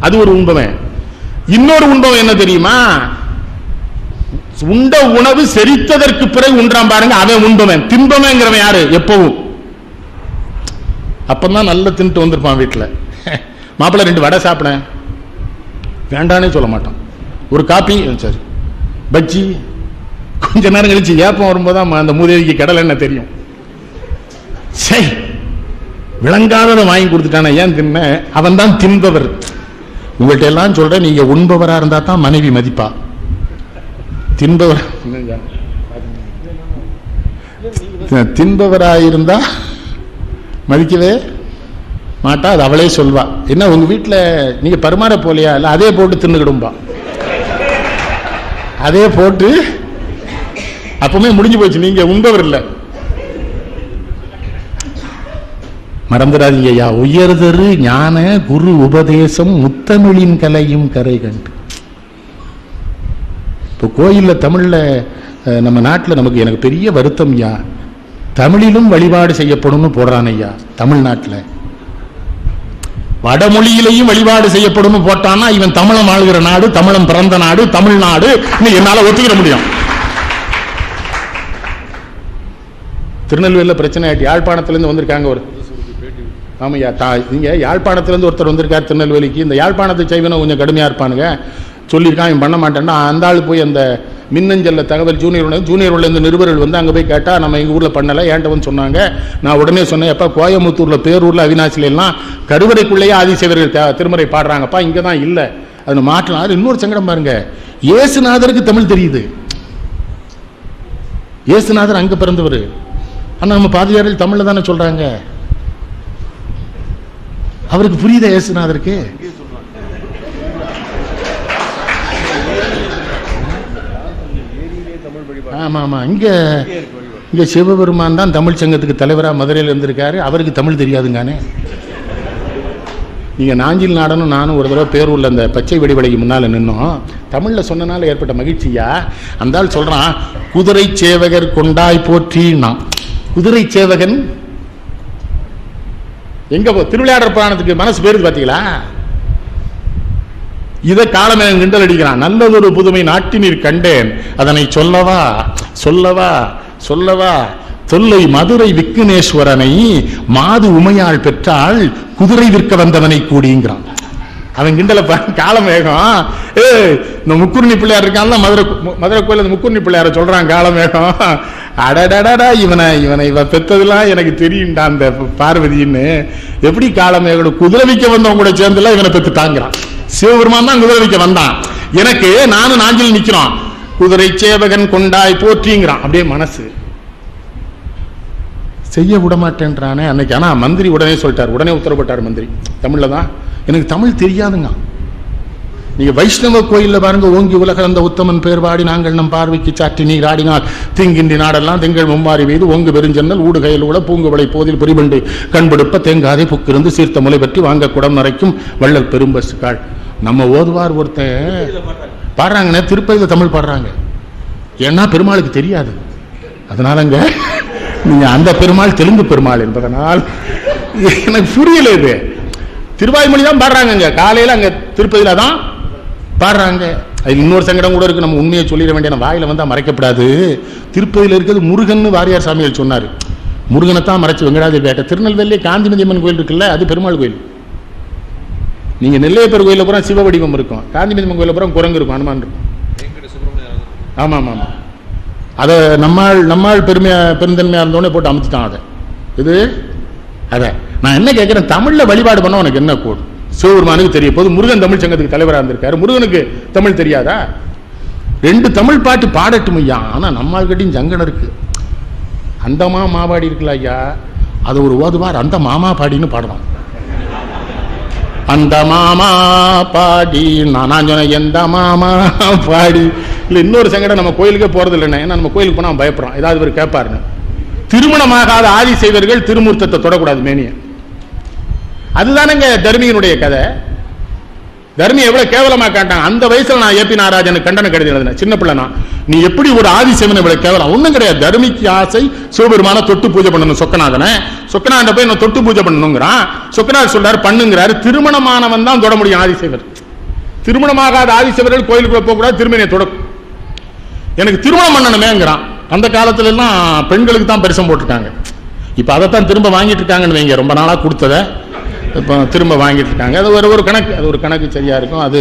அது ஒரு உண்பவன் இன்னொரு உண்பவன் என்ன தெரியுமா? உண்ட உணவு செரித்ததற்கு பிறகு உண்டாம் பாருங்க அவன் உண்பவன் தின்பவங்கிறவன் யாரு? எப்பவும். அப்பதான் நல்லா தின்ட்டு வந்திருப்பான் வீட்டுல மாப்பிள்ளை ரெண்டு வடை சாப்பிடேன் வேண்டானே சொல்ல மாட்டான். ஒரு காப்பி சரி. பஜ்ஜி. கொஞ்ச நேரம் கழிச்சு ஏப்பம் வரும்போது அந்த மூதேவிக்கு கடலை என்ன தெரியும்? சை விளங்காததை வாங்கி கொடுத்துட்டானே ஏன் தின்ன? அவன் தான் தின்பவர். உங்கள்ட்ட எல்லாம் சொல்றேன் நீங்க உண்பவரா இருந்தா தான் மனைவி மதிப்பா. தின்பவர் தின்பவராயிருந்தா மதிக்கவே மாட்டா அது அவளே சொல்வா. என்ன உங்க வீட்டுல நீங்க பரிமாற போலையா? இல்ல அதே போட்டு தின்னுக்கிடும்பா அதே போட்டு அப்பவுமே முடிஞ்சு போச்சு நீங்க உண்பவர் இல்ல. மறந்துடாதீங்க ஐயா உயர்தரு ஞான குரு உபதேசம் முத்தமிழின் கலையும் கரை கண்டு இப்போ கோயில்ல தமிழ்ல நம்ம நாட்டுல நமக்கு எனக்கு பெரிய வருத்தம் ஐயா தமிழிலும் வழிபாடு செய்யப்படும்னு போடுறான் ஐயா தமிழ்நாட்டுல. வடமொழியிலையும் வழிபாடு செய்யப்படும்னு போட்டான்னா இவன் தமிழம் ஆளுகிற நாடு தமிழம் பிறந்த நாடு தமிழ்நாடு என்னால ஒத்துக்கிற முடியும். திருநெல்வேலியில் பிரச்சனை ஆகிட்டு யாழ்ப்பாணத்துலேருந்து வந்திருக்காங்க ஒரு ஆமையா தா இங்க யாழ்ப்பாணத்துலேருந்து ஒருத்தர் வந்திருக்கார் திருநெல்வேலிக்கு. இந்த யாழ்ப்பாணத்து சைவனை கொஞ்சம் கடுமையாக இருப்பானுங்க. சொல்லியிருக்கான் இவன் பண்ண மாட்டேன்னா அந்த ஆள் போய் அந்த மின்னஞ்சல்ல தகவல் ஜூனியர் உள்ள ஜூனியர் உள்ள இந்த நிருபர்கள் வந்து அங்கே போய் கேட்டால் நம்ம எங்கள் ஊரில் பண்ணலை ஏன்டவன் சொன்னாங்க. நான் உடனே சொன்னேன் எப்போ கோயம்புத்தூரில் பேரூரில் அவினாசிலாம் கருவறைக்குள்ளேயே ஆதிசேவர்கள் திருமறை திருமுறை பாடுறாங்கப்பா. இங்கே தான் இல்லை. அதை மாற்றலாம் அது இன்னொரு சங்கடம் பாருங்க. இயேசுநாதருக்கு தமிழ் தெரியுது. இயேசுநாதர் அங்கே பிறந்தவர். ஆனால் நம்ம பாதிரியாரில் தமிழில் தானே சொல்கிறாங்க அவருக்கு புரியுதா இயேசுநாதருக்கு? ஆமா ஆமா இங்க இங்க சிவபெருமான் தான் தமிழ் சங்கத்துக்கு தலைவரா மதுரையில் இருந்திருக்காரு. அவருக்கு தமிழ் தெரியாதுங்கானே. நீங்க நாஞ்சில் நாடனும் நானும் ஒரு தடவை பேரூர்ல அந்த பச்சை வெடிவடைக்கு முன்னால நின்னோம். தமிழ்ல சொன்னனால ஏற்பட்ட மகிழ்ச்சியா? அந்த ஆள் சொல்றான் குதிரை சேவகர் கொண்டாய் போற்றினான் குதிரை சேவகன் எங்க போ திருவிளையாடற் புராணத்துக்கு மனசு பேருது பாத்தீங்களா? இதை காலமே கிண்டல் அடிக்கிறான். நல்லதொரு புதுமை நாட்டினீர் கண்டேன். அதனை சொல்லவா சொல்லவா சொல்லவா? தொல்லை மதுரை விக்னேஸ்வரனை மாது உமையாள் பெற்றால் குதிரை விற்க வந்தவனை கூடிங்கிறான். அவன் கிண்டல காலமேகம் ஏ இந்த முக்குர்ணி பிள்ளையார் இருக்கான்ல மதுரை மதுரை கோயில் அந்த முக்குர்ணி பிள்ளையார சொல்றான் காலமேகம் அடடடடா இவனை இவனை இவன் பெத்ததெல்லாம் எனக்கு தெரியும்டா அந்த பார்வதின்னு. எப்படி காலமேகோட குதிரை விற்க வந்தவங்க கூட சேர்ந்துல இவனை பெத்து தாங்கிறான். சிவபெருமான் தான் குதிரை விற்க வந்தான். எனக்கு நானும் நாஞ்சில் நிக்கிறோம். குதிரை சேவகன் கொண்டாய் போற்றிங்கிறான். அப்படியே மனசு. செய்ய விட மாட்டேன்றானே அன்னைக்கு. ஆனா மந்திரி உடனே சொல்லிட்டார். உடனே உத்தரவிட்டார் மந்திரி. தமிழ்ல தான் எனக்கு தமிழ் தெரியாதுங்க. நீங்க வைஷ்ணவ கோயில்ல பாருங்க ஓங்கி உலகந்த உத்தமன் பேர் பாடி நாங்கள் நம் பார்வைக்கு சாற்றி நீர் ஆடினால். திங்கின்றி நாடெல்லாம் திங்கள் மும்மாறி பெய்து ஓங்கு பெருஞ்சன்னல் ஊடுகையில் உள்ள பூங்குவளை போதில் புரிபண்டு. கண்படுப்ப தேங்காதை புக்கிருந்து சீர்த்த முலை பற்றி வாங்க குடம் நிறைக்கும் வள்ளல் பெரும்பசுக்காள் நம்ம ஓதுவார் ஒருத்தன் பாடுறாங்கண்ணே திருப்பதியில் தமிழ் பாடுறாங்க. ஏன்னா பெருமாளுக்கு தெரியாது. அதனாலங்க நீங்க அந்த பெருமாள் தெலுங்கு பெருமாள் என்பதனால் எனக்கு புரியல இது. திருவாய்மொழி தான் பாடுறாங்க காலையில அங்க திருப்பதியில தான் பாடுறாங்க. அது இன்னொரு சங்கடம் கூட இருக்கு. நம்ம உண்மையை சொல்லிட வேண்டிய வாயில வந்தா மறைக்கப்படாது. திருப்பதியில இருக்கிறது முருகன் வாரியார் சாமிகள் சொன்னாரு. முருகனை தான் மறைச்சு வெங்கடாதிரி பேட்டை திருநெல்வேலி காந்திமதி அம்மன் கோயில் இருக்குல்ல அது பெருமாள் கோயில். நீங்க நெல்லையப்பர் கோயில பூரா சிவ வடிவம் இருக்கும். காந்திமதி அம்மன் கோயில பூரா குரங்கு இருக்கும் அனுமான் இருக்கும். ஆமா ஆமா ஆமா அதை நம்மாள் நம்மாள் பெருமையா பெருந்தன்மையா இருந்தோடனே போட்டு அமைச்சிட்டான் அதை. இது அத. நான் என்ன கேட்கிறேன்? தமிழ்ல வழிபாடு பண்ண உனக்கு என்ன கூடும் சிவபெருமானுக்கு தெரிய போது முருகன் தமிழ் சங்கத்துக்கு தலைவராக இருந்திருக்காரு. முருகனுக்கு தமிழ் தெரியாதா? ரெண்டு தமிழ் பாட்டு பாடட்டும் ஐயா. ஆனால் நம்மால் கட்டியும் சங்கடம் இருக்கு. அந்தமா மாபாடி இருக்குல்ல ஐயா? அது ஒரு ஓதுவார் அந்த மாமா பாடின்னு பாடுவான் அந்த மாமா பாடி நான் நான் சொன்னேன் எந்த மாமா பாடி? இல்லை இன்னொரு சங்கடம் நம்ம கோயிலுக்கே போறது இல்லைண்ணே. ஏன்னா நம்ம கோயிலுக்கு போனால் பயப்படுறோம் ஏதாவது ஒரு கேட்பாருன்னு திருமணமாகாத ஆதி செய்வர்கள் திருமூர்த்தத்தை தொடக்கூடாது மேனியை. அதுதானங்க தர்மியினுடைய கதை. தர்மி எவ்வளவு கேவலமா காட்டாங்க அந்த வயசுல நான் ஏபி நாராஜனுக்கு கண்டன கடிதம் சின்ன பிள்ளை நான் நீ எப்படி ஒரு ஆதிசேவன் இவ்வளவு கேவலம்? ஒண்ணும் கிடையாது. தர்மிக்கு ஆசை சிவபெருமான தொட்டு பூஜை பண்ணணும் சொக்கநாதனை. சொக்கநாதன் போய் நான் தொட்டு பூஜை பண்ணணுங்கிறான். சொக்கநாதர் சொல்றாரு பண்ணுங்கிறாரு. திருமணமானவன் தான் தொட முடியும் ஆதிசேவர். திருமணமாகாத ஆதிசேவர்கள் கோயிலுக்குள்ள போக கூடாது திருமணியை தொட எனக்கு திருமணம் பண்ணணுமேங்கிறான். அந்த காலத்துல எல்லாம் பெண்களுக்கு தான் பரிசம் போட்டிருக்காங்க. இப்ப அதைத்தான் திரும்ப வாங்கிட்டு இருக்காங்கன்னு வைங்க. ரொம்ப நாளா கொடுத்ததை. இப்போ திரும்ப வாங்கிட்டு இருக்காங்க. அது ஒரு ஒரு கணக்கு. அது ஒரு கணக்கு சரியாக இருக்கும். அது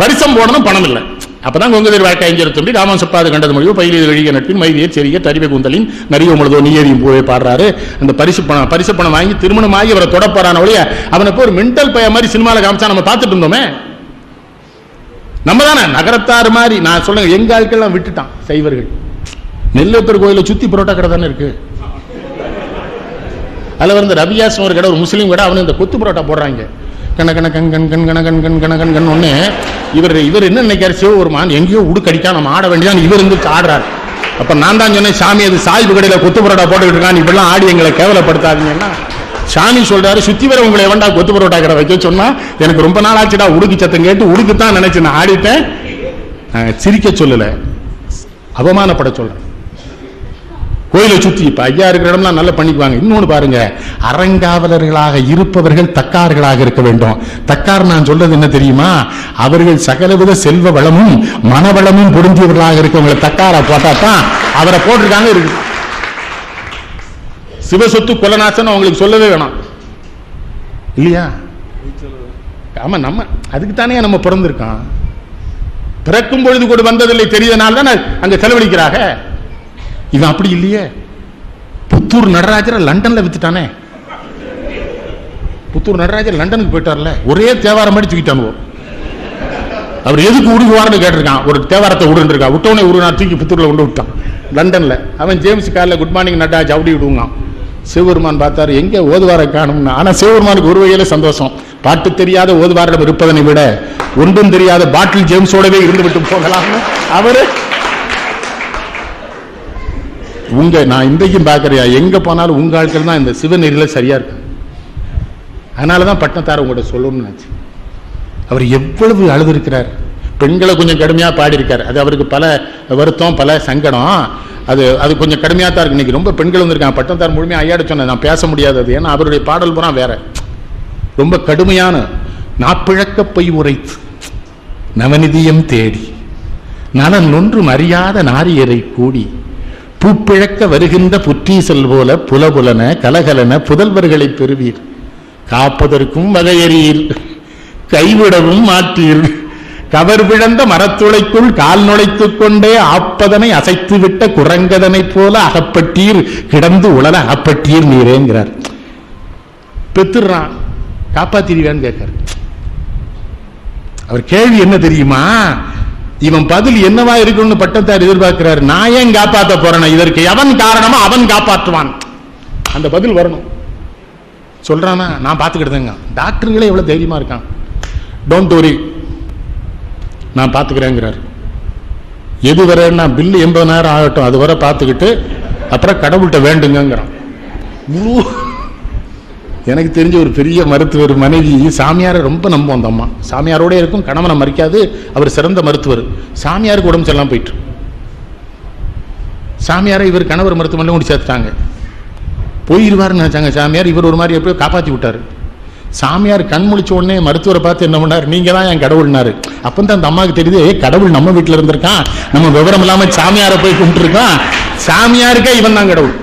பரிசம் போடணும் பணம் இல்லை. அப்பதான் கொங்குதர் வாழ்க்கை ஐஞ்சர் தம்பி ராமன் சப்பாது கண்டது முடிவு. பயிலில் வெளிய நட்பின் மைதியை செறிய தரிவை குந்தலின் நிறைய முழுதோ நீயறியும் போய் பாடுறாரு. அந்த பரிசு பணம் பரிசு பணம் வாங்கி திருமணம் ஆகி அவரை தொடப்பாரான ஒழிய அவனை போய் ஒரு மென்டல் பய மாதிரி சினிமாவில் காமிச்சா நம்ம பார்த்துட்டு இருந்தோமே. நம்ம தானே நகரத்தார் மாதிரி. நான் சொல்லுங்க எங்க ஆட்கள்லாம் விட்டுட்டான் சைவர்கள். நெல்லப்பர் கோயிலை சுத்தி புரோட்டா கடை தானே இருக்கு. அதில் வந்து ரவியாஸ் ஒரு கடை ஒரு முஸ்லீம் கடை அவனு இந்த கொத்து புரோட்டா போடுறாங்க. கண கண கண் கண் கண் கண கண் கண் கண கண் கண் இவர் இவர் என்ன நினைக்காரு மான் எங்கேயோ உடுக்கடிக்கா நம்ம ஆட வேண்டியதான் இவர் இருந்து ஆடுறாரு. அப்போ நான் தான் சொன்னேன் சாமி அது சாய்வு கடையில் கொத்து புரோட்டா போட்டுக்கிட்டு இருக்கான் இப்படிலாம் ஆடி எங்களை கேவலப்படுத்தாதீங்கன்னா சாமி சொல்றாரு சுத்தி வர உங்களை எவன்டா கொத்து பரோட்டா கடை வைக்க சொன்னா எனக்கு ரொம்ப நாள் ஆச்சுடா உடுக்கு சத்தம் கேட்டு உடுக்குத்தான் நினைச்சு நான் ஆடிட்டேன். சிரிக்க சொல்லலை அவமானப்பட சொல்றேன். கோயிலை சுற்றி இப்போ ஐயா இருக்கிற இடம்லாம் நல்லா பண்ணிக்குவாங்க. இன்னொன்று பாருங்க அறங்காவலர்களாக இருப்பவர்கள் தக்கார்களாக இருக்க வேண்டும். தக்கார் நான் சொல்றது என்ன தெரியுமா? அவர்கள் சகலவித செல்வ வளமும் மனவளமும் பொருந்தியவர்களாக இருக்கவங்களை தக்காரா போட்டா தான் அவரை போட்டிருக்காங்க இருக்கு. சிவசொத்து குலநாசன் அவங்களுக்கு சொல்லவே வேணாம். இல்லையா? ஆமா நம்ம அதுக்கு தானே நம்ம பிறந்திருக்கோம். பிறக்கும் பொழுது கூட வந்ததில்லை தெரியதனால தானே அங்க செலவழிக்கிறாங்க. இவன் அப்படி இல்லையே. புத்தூர் நடராஜரை லண்டன்ல வித்துட்டானே. புத்தூர் நடராஜர் லண்டனுக்கு போயிட்டார்ல. ஒரே தேவாரம் மாதிரி தூக்கிட்டானுவோ. அவர் எதுக்கு உருகுவார்னு கேட்டிருக்கான். ஒரு தேவாரத்தை உருண்டுருக்கா விட்டவனே உருனா தூக்கி புத்தூர்ல கொண்டு விட்டான். லண்டன்ல. அவன் ஜேம்ஸ் கார்ல குட் மார்னிங் நட்டாஜ் அப்படி விடுவான். சிவபெருமான் பார்த்தாரு எங்கே ஓதுவாரை காணும்னு? ஆனா சிவபெருமானுக்கு ஒரு வகையில சந்தோஷம். பாட்டு தெரியாத ஓதுவாரிடம் இருப்பதனை விட ஒன்றும் தெரியாத பாட்டில் ஜேம்ஸோடவே இருந்து விட்டு போகலாம்னு அவரு உங்க நான் இன்றைக்கும் பார்க்குறியா? எங்க போனாலும் உங்க ஆட்கள் தான் இந்த சிவநெறியில சரியா இருக்கு அதனாலதான் பட்டத்தார் உங்கள்கிட்ட சொல்லணும்னு நினச்சி. அவர் எவ்வளவு அழுதுருக்கிறார். பெண்களை கொஞ்சம் கடுமையா பாடியிருக்கார். அது அவருக்கு பல வருத்தம் பல சங்கடம். அது அது கொஞ்சம் கடுமையா தான் இருக்கு. இன்னைக்கு ரொம்ப பெண்கள் வந்திருக்காங்க. பட்டணத்தார் முழுமையாக ஐயாட சொன்னேன். நான் பேச முடியாது அது. ஏன்னா அவருடைய பாடல் பூரா வேற. ரொம்ப கடுமையான நாப்பிழக்க பொய் உரைத்து நவநிதியம் தேடி நலன் ஒன்றும் அறியாத நாரியரை கூடி பூப்பிழக்க வருகின்ற புற்றீசல் போல புலபுலன கலகலன புதல்வர்களை பெறுவீர். காப்பதற்கும் வகையறியீர் கைவிடவும் மாற்றீர் கவர் விழந்த மரத்துளைக்குள் கால் நுழைத்துக் கொண்டே ஆப்பதனை அசைத்து விட்ட குரங்கதனைப் போல அகப்பட்டீர். கிடந்து உளர அகப்பட்டீர் நீரேங்கிறார். பெத்துறான். காப்பாத்திருவேன்னு கேட்கிறார். அவர் கேள்வி என்ன தெரியுமா? இவன் பதில் என்னவா இருக்கும்னு பட்டத்தார் எதிர்பார்க்கிறார். நான் ஏன் காப்பாத்த போறேன்? இதற்கு எவன் காரணமோ அவன் காப்பாற்றுவான். அந்த பதில் வரணும். சொல்றானா? நான் பார்த்துக்கிட்டேங்க. டாக்டருங்களே எவ்வளவு தைரியமா இருக்கான் டோன்ட் வரி நான் பார்த்துக்கிறேங்கிறார். எது வரேன்னா பில்லு எண்பதாயிரம் ஆகட்டும். அது வரை பார்த்துக்கிட்டு அப்புறம் கடவுள்கிட்ட வேண்டுங்கிறான் எனக்கு தெரிஞ்ச ஒரு பெரிய மருத்துவர் மனைவி சாமியாரை ரொம்ப நம்பும் அந்த அம்மா. சாமியாரோடே இருக்கும் கணவனை மறிக்காது அவர் சிறந்த மருத்துவர். சாமியாருக்கு உடம்பு சரியில்லாமல் போயிட்டு சாமியாரை இவர் கணவர் மருத்துவமனையில் கொண்டு சேர்த்துட்டாங்க. போயிடுவார்னு நினச்சாங்க. சாமியார் இவர் ஒரு மாதிரி எப்படியோ காப்பாற்றி விட்டாரு. சாமியார் கண் முழிச்ச உடனே மருத்துவரை பார்த்து என்ன பண்ணார்? நீங்க தான் என் கடவுள்னாரு அப்போ தான் அந்த அம்மாவுக்கு தெரியுது ஏ கடவுள் நம்ம வீட்டில் இருந்திருக்கான். நம்ம விவரம் இல்லாமல் சாமியாரை போய் கும்பிட்டுருக்கான். சாமியாருக்கே இவன் தான் கடவுள்.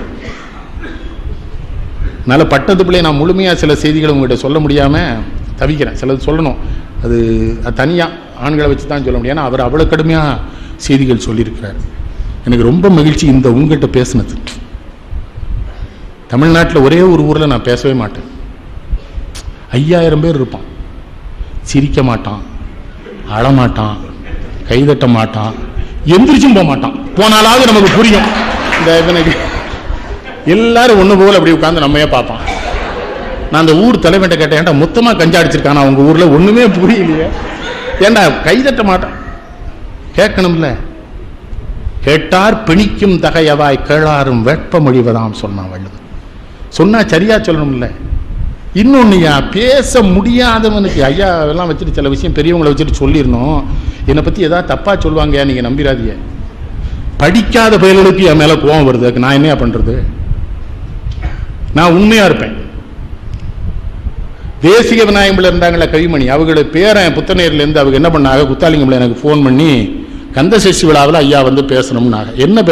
அதனால் பட்டத்து பிள்ளை நான் முழுமையாக சில செய்திகளை உங்கள்கிட்ட சொல்ல முடியாமல் தவிக்கிறேன். சிலது சொல்லணும். அது அது தனியாக ஆண்களை வச்சு தான் சொல்ல முடியும். ஏன்னா அவர் அவ்வளோ கடுமையாக செய்திகள் சொல்லியிருக்கிறார். எனக்கு ரொம்ப மகிழ்ச்சி இந்த உங்ககிட்ட பேசுனது. தமிழ்நாட்டில் ஒரே ஒரு ஊரில் நான் பேசவே மாட்டேன். ஐயாயிரம் பேர் இருப்பான். சிரிக்க மாட்டான். அழமாட்டான். கைதட்ட மாட்டான். எந்திரிச்சும் போக மாட்டான் போனாலாவது நமக்கு புரியும். இந்த இவனுக்கு எல்லாரும் ஒண்ணு போல அப்படி உட்காந்து நம்மையே பார்ப்பான். நான் அந்த ஊர் தலைமையிட்ட கேட்டேன் ஏன்டா மொத்தமா கஞ்சா அடிச்சிருக்கானா? அவங்க ஊர்ல ஒண்ணுமே புரியலையே. ஏன்டா கைதட்ட மாட்டான். கேட்கணும்ல. கேட்டார் பிணிக்கும் தகையவாய் கேளாரும் வேட்பமொழிவதாம் சொன்னான் வள்ளுவர். சொன்னா சரியா சொல்லணும்ல. இன்னொன்னுயா பேச முடியாதவனுக்கு ஐயா எல்லாம் வச்சுட்டு சில விஷயம் பெரியவங்களை வச்சுட்டு சொல்லிடணும். என்னை பத்தி ஏதாவது தப்பா சொல்லுவாங்க நீங்க நம்பிராதீங்க படிக்காத பயல்களுக்கு என் மேல கோவம் வருது. அதுக்கு நான் என்னையா பண்றது? நான் உண்மையா இருப்பேன். தேசிக விநாயகம்ல இருந்தாங்களே கவிமணி அவங்களோட பேரன் புத்தநேர்லேருந்து அவங்க என்ன பண்ணாங்க? குத்தாலிங்கம்ல எனக்கு ஃபோன் பண்ணி கந்த சஷ்டி விழாவில் ஐயா வந்து பேசணும்னாங்க. என்ன